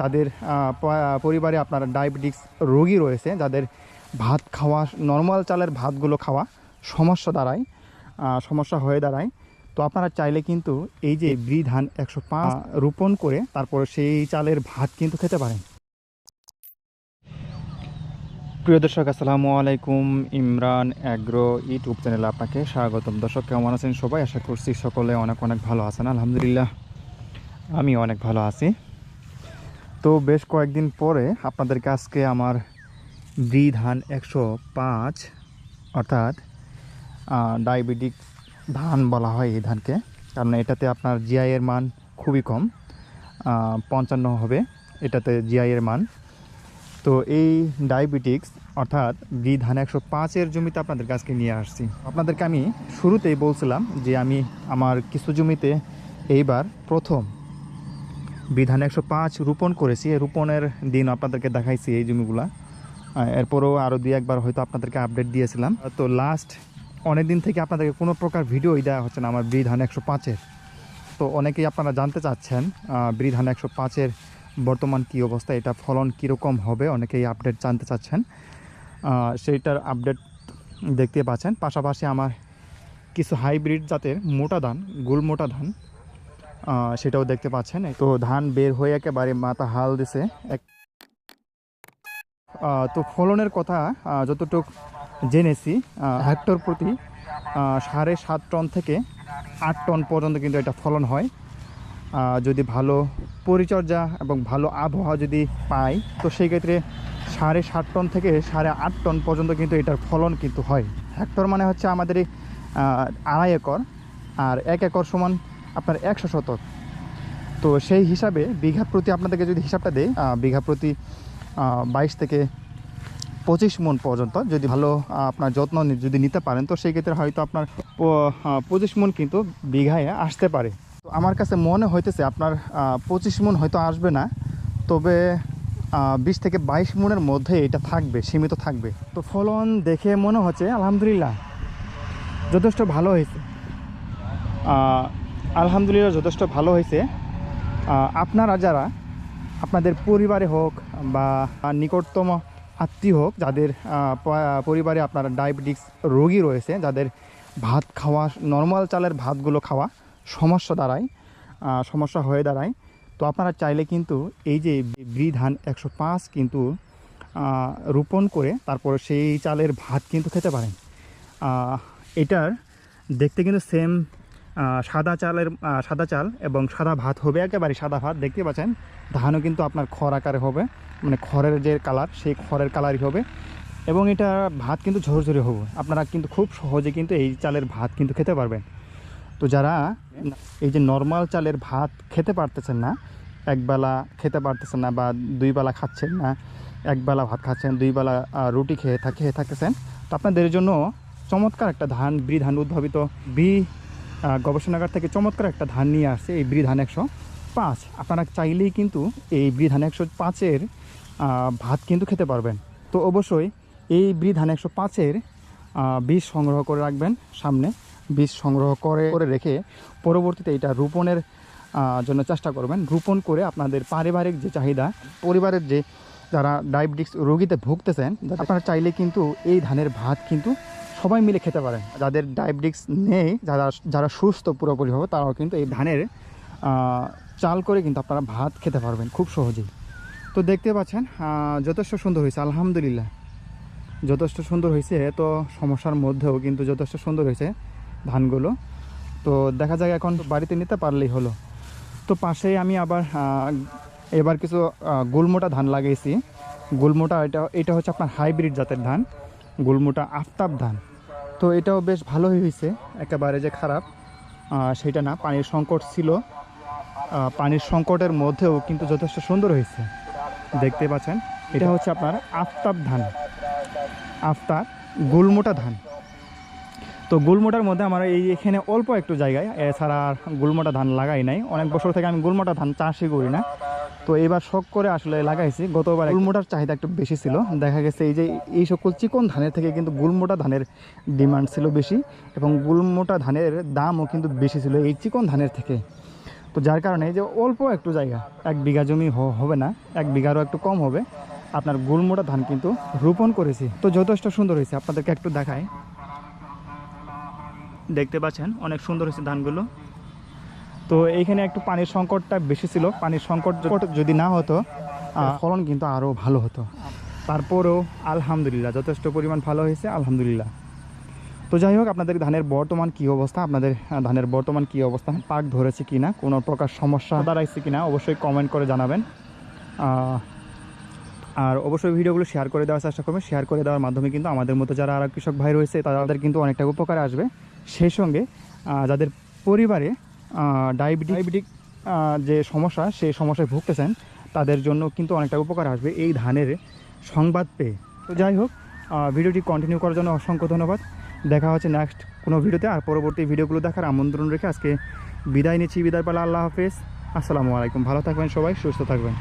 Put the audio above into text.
যাদের পরিবারে আপনার ডায়াবেটিক্স রোগী রয়েছে, যাদের ভাত খাওয়া নর্মাল চালের ভাতগুলো খাওয়া সমস্যা দাঁড়ায় সমস্যা হয়ে দাঁড়ায়। তো আপনারা চাইলে কিন্তু এই যে ব্রি ধান একশো পাঁচ রোপণ করে তারপর সেই চালের ভাত কিন্তু খেতে পারেন। প্রিয় দর্শক, আসসালামু আলাইকুম। ইমরান অ্যাগ্রো ইউটিউব চ্যানেলে আপনাকে স্বাগতম। দর্শক, কেমন আছেন সবাই? আশা করছি সকলে অনেক অনেক ভালো আছেন। আলহামদুলিল্লাহ আমি অনেক ভালো আছি। তো বেশ কয়েকদিন পরে আপনাদেরকে আজকে আমার ব্রি ধান একশো পাঁচ, অর্থাৎ ডায়াবেটিক ধান বলা হয় এই ধানকে। কারণ এটাতে আপনার জিআইয়ের মান খুবই কম পঞ্চান্ন হবে এটাতে জিআইয়ের মান। তো এই ডায়াবেটিক্স, অর্থাৎ বি ধান একশো পাঁচের জমিতে আপনাদের কাছকে নিয়ে আসছি। আপনাদেরকে আমি শুরুতেই বলছিলাম যে আমি আমার কিছু জমিতে এইবার প্রথম বিধান একশো পাঁচ রোপণ করেছি। রোপণের দিন আপনাদেরকে দেখাইছি এই জমিগুলা। এরপরও আরও দুই একবার হয়তো আপনাদেরকে আপডেট দিয়েছিলাম। তো লাস্ট অনেক দিন থেকে আপনাদেরকে কোনো প্রকার ভিডিওই দেওয়া হচ্ছে না আমার বিধান একশো পাঁচের। তো অনেকেই আপনারা জানতে চাচ্ছেন বিধান একশো পাঁচের বর্তমান কী অবস্থা, এটা ফলন কীরকম হবে, অনেকেই আপডেট জানতে চাচ্ছেন। সেইটার আপডেট দেখতে পাচ্ছেন। পাশাপাশি আমার কিছু হাইব্রিড জাতের মোটা ধান, গুল মোটা ধান সেটাও দেখতে পাচ্ছেন। তো ধান বের হয়ে একেবারে মাথা হাল দিছে। এক তো ফলনের কথা যতটুক জেনেছি হেক্টর প্রতি সাড়ে সাত টন থেকে আট টন পর্যন্ত কিন্তু এটা ফলন হয়। যদি ভালো পরিচর্যা এবং ভালো আবহাওয়া যদি পাই, তো সেই ক্ষেত্রে সাড়ে সাত টন থেকে সাড়ে আট টন পর্যন্ত কিন্তু এটার ফলন কিন্তু হয়। হেক্টর মানে হচ্ছে আমাদের আড়াই একর। আর এক একর সমান আপনার একশো শতক। তো সেই হিসাবে বিঘা প্রতি আপনাদেরকে যদি হিসাবটা দেয় বিঘা প্রতি বাইশ থেকে পঁচিশ মন পর্যন্ত যদি ভালো আপনার যত্ন যদি নিতে পারেন, তো সেই ক্ষেত্রে হয়তো আপনার পঁচিশ মন কিন্তু বিঘায় আসতে পারে। তো আমার কাছে মনে হইতেছে আপনার পঁচিশ মন হয়তো আসবে না, তবে বিশ থেকে বাইশ মনের মধ্যে এটা থাকবে, সীমিত থাকবে। তো ফলন দেখে মনে হচ্ছে, আলহামদুলিল্লাহ, যথেষ্ট ভালো হয়েছে। আলহামদুলিল্লাহ যথেষ্ট ভালো হয়েছে। আপনারা যারা আপনাদের পরিবারে হোক বা নিকটতম আত্মীয় হোক, যাদের পরিবারে আপনার ডায়াবেটিক্স রোগী রয়েছে, যাদের ভাত খাওয়া, নর্মাল চালের ভাতগুলো খাওয়া সমস্যা দাঁড়ায় সমস্যা হয়ে দাঁড়ায়, তো আপনারা চাইলে কিন্তু এই যে ব্রি ধান একশো পাঁচ কিন্তু রোপণ করে তারপরে সেই চালের ভাত কিন্তু খেতে পারেন। এটার দেখতে কিন্তু সেম সাদা চালের সাদা চাল এবং সাদা ভাত হবে, একেবারে সাদা ভাত, দেখতে পাচ্ছেন? ধানও কিন্তু আপনার খড় আকারে হবে মানে খড়ের যে কালার সেই খড়ের কালারই হবে। এবং এটা ভাত কিন্তু ঝরঝরে হবে। আপনারা কিন্তু খুব সহজে কিন্তু এই চালের ভাত কিন্তু খেতে পারবেন। তো যারা এই যে নর্মাল চালের ভাত খেতে পারতেছেন না একবেলা খেতে পারতেছেন না বা দুই বেলা খাচ্ছেন না একবেলা ভাত খাচ্ছেন, দুই বেলা রুটি খেয়ে থাকে, খেয়ে থাকতেছেন, তো আপনাদের জন্য চমৎকার একটা ধান ব্রি ধান উদ্ভাবিত বি গবেষণাগার থেকে চমৎকার একটা ধান নিয়ে আসছে, এই ব্রি ধান একশো পাঁচ। আপনারা চাইলেই কিন্তু এই ব্রি ধান একশো পাঁচের ভাত কিন্তু খেতে পারবেন। তো অবশ্যই এই ব্রি ধান একশো পাঁচের বীজ সংগ্রহ করে রাখবেন সামনে। বীজ সংগ্রহ করে করে রেখে পরবর্তীতে এটা রোপণের জন্য চেষ্টা করবেন। রোপণ করে আপনাদের পারিবারিক যে চাহিদা, পরিবারের যে যারা ডায়াবেটিক্স রোগীতে ভুগতেছেন, আপনারা চাইলে কিন্তু এই ধানের ভাত কিন্তু সবাই মিলে খেতে পারেন যাদের ডায়াবেটিক্স নেই, যারা যারা সুস্থ পুরোপুরিভাবে তারাও কিন্তু এই ধানের চাল করে কিন্তু আপনারা ভাত খেতে পারবেন খুব সহজেই। তো দেখতে পাচ্ছেন যথেষ্ট সুন্দর হয়েছে, আলহামদুলিল্লাহ। যথেষ্ট সুন্দর হয়েছে তো সমস্যার মধ্যেও কিন্তু যথেষ্ট সুন্দর হয়েছে ধানগুলো। তো দেখা যায় এখন বাড়িতে নিতে পারলেই হলো। তো পাশেই আমি আবার এবার কিছু গুলমোটা ধান লাগিয়েছি গুলমোটা এটা এটা হচ্ছে আপনার হাইব্রিড জাতের ধান। গুলমোটা আফতাব ধান। তো এটাও বেশ ভালোই হয়েছে, একেবারে যে খারাপ। সেটা না, পানির সংকট ছিল। পানির সংকটের মধ্যেও কিন্তু যথেষ্ট সুন্দর হয়েছে। দেখতে পাচ্ছেন, এটা হচ্ছে আপনার আফতাব ধান। আফতাব গুলমোটা ধান। তো গুলমোটার মধ্যে আমার এই এখানে অল্প একটু জায়গায়, এছাড়া আর গুলমোটা ধান লাগাই নাই। অনেক বছর থেকে আমি গুলমোটা ধান চাষই করি না। তো এবার শখ করে আসলে লাগাইছি। গতবার গুলমোটার চাহিদা একটু বেশি ছিল। দেখা গেছে এই যে এই সকল চিকন ধানের থেকে কিন্তু গুলমোটা ধানের ডিমান্ড ছিল বেশি এবং গুলমোটা ধানের দামও কিন্তু বেশি ছিল এই চিকন ধানের থেকে। তো যার কারণে যে অল্প একটু জায়গা, এক বিঘা জমি হবে না, এক বিঘারও একটু কম হবে। আপনার গুলমোটা ধান কিন্তু রোপণ করেছি। তো যথেষ্ট সুন্দর হয়েছে, আপনাদেরকে একটু দেখায় দেখতে পাচ্ছেন, অনেক সুন্দর হয়েছে ধানগুলো। তো এইখানে একটু পানির সংকটটা বেশি ছিল। পানির সংকট যদি না হতো ফলন কিন্তু আরও ভালো হতো। তারপরেও আলহামদুলিল্লাহ যথেষ্ট পরিমাণ ভালো হয়েছে আলহামদুলিল্লাহ। তো যাই হোক আপনাদের ধানের বর্তমান কী অবস্থা আপনাদের ধানের বর্তমান কী অবস্থা পাক ধরেছে কি না কোনো প্রকার সমস্যা দাঁড়াইছে কি না অবশ্যই কমেন্ট করে জানাবেন। আর অবশ্যই ভিডিওগুলো শেয়ার করে দেওয়ার চেষ্টা করবেন। শেয়ার করে দেওয়ার মাধ্যমে কিন্তু আমাদের মতো যারা আরও কৃষক ভাই রয়েছে তাদের কিন্তু অনেকটা উপকার আসবে। সেই সঙ্গে যাদের পরিবারে ডায়াবেটিক ডায়াবেটিক যে সমস্যা সেই সমস্যায় ভুগতেছেন তাদের জন্য কিন্তু অনেকটা উপকার আসবে এই ধানের সংবাদ পেয়ে। তো যাই হোক ভিডিওটি কন্টিনিউ করার জন্য অসংখ্য ধন্যবাদ। দেখা হচ্ছে নেক্সট কোনো ভিডিওতে আর পরবর্তী ভিডিওগুলো দেখার আমন্ত্রণ রেখে আজকে বিদায় নিচ্ছি বিদায় পালা আল্লাহ হাফেজ। আসসালামু আলাইকুম। ভালো থাকবেন সবাই সুস্থ থাকবেন।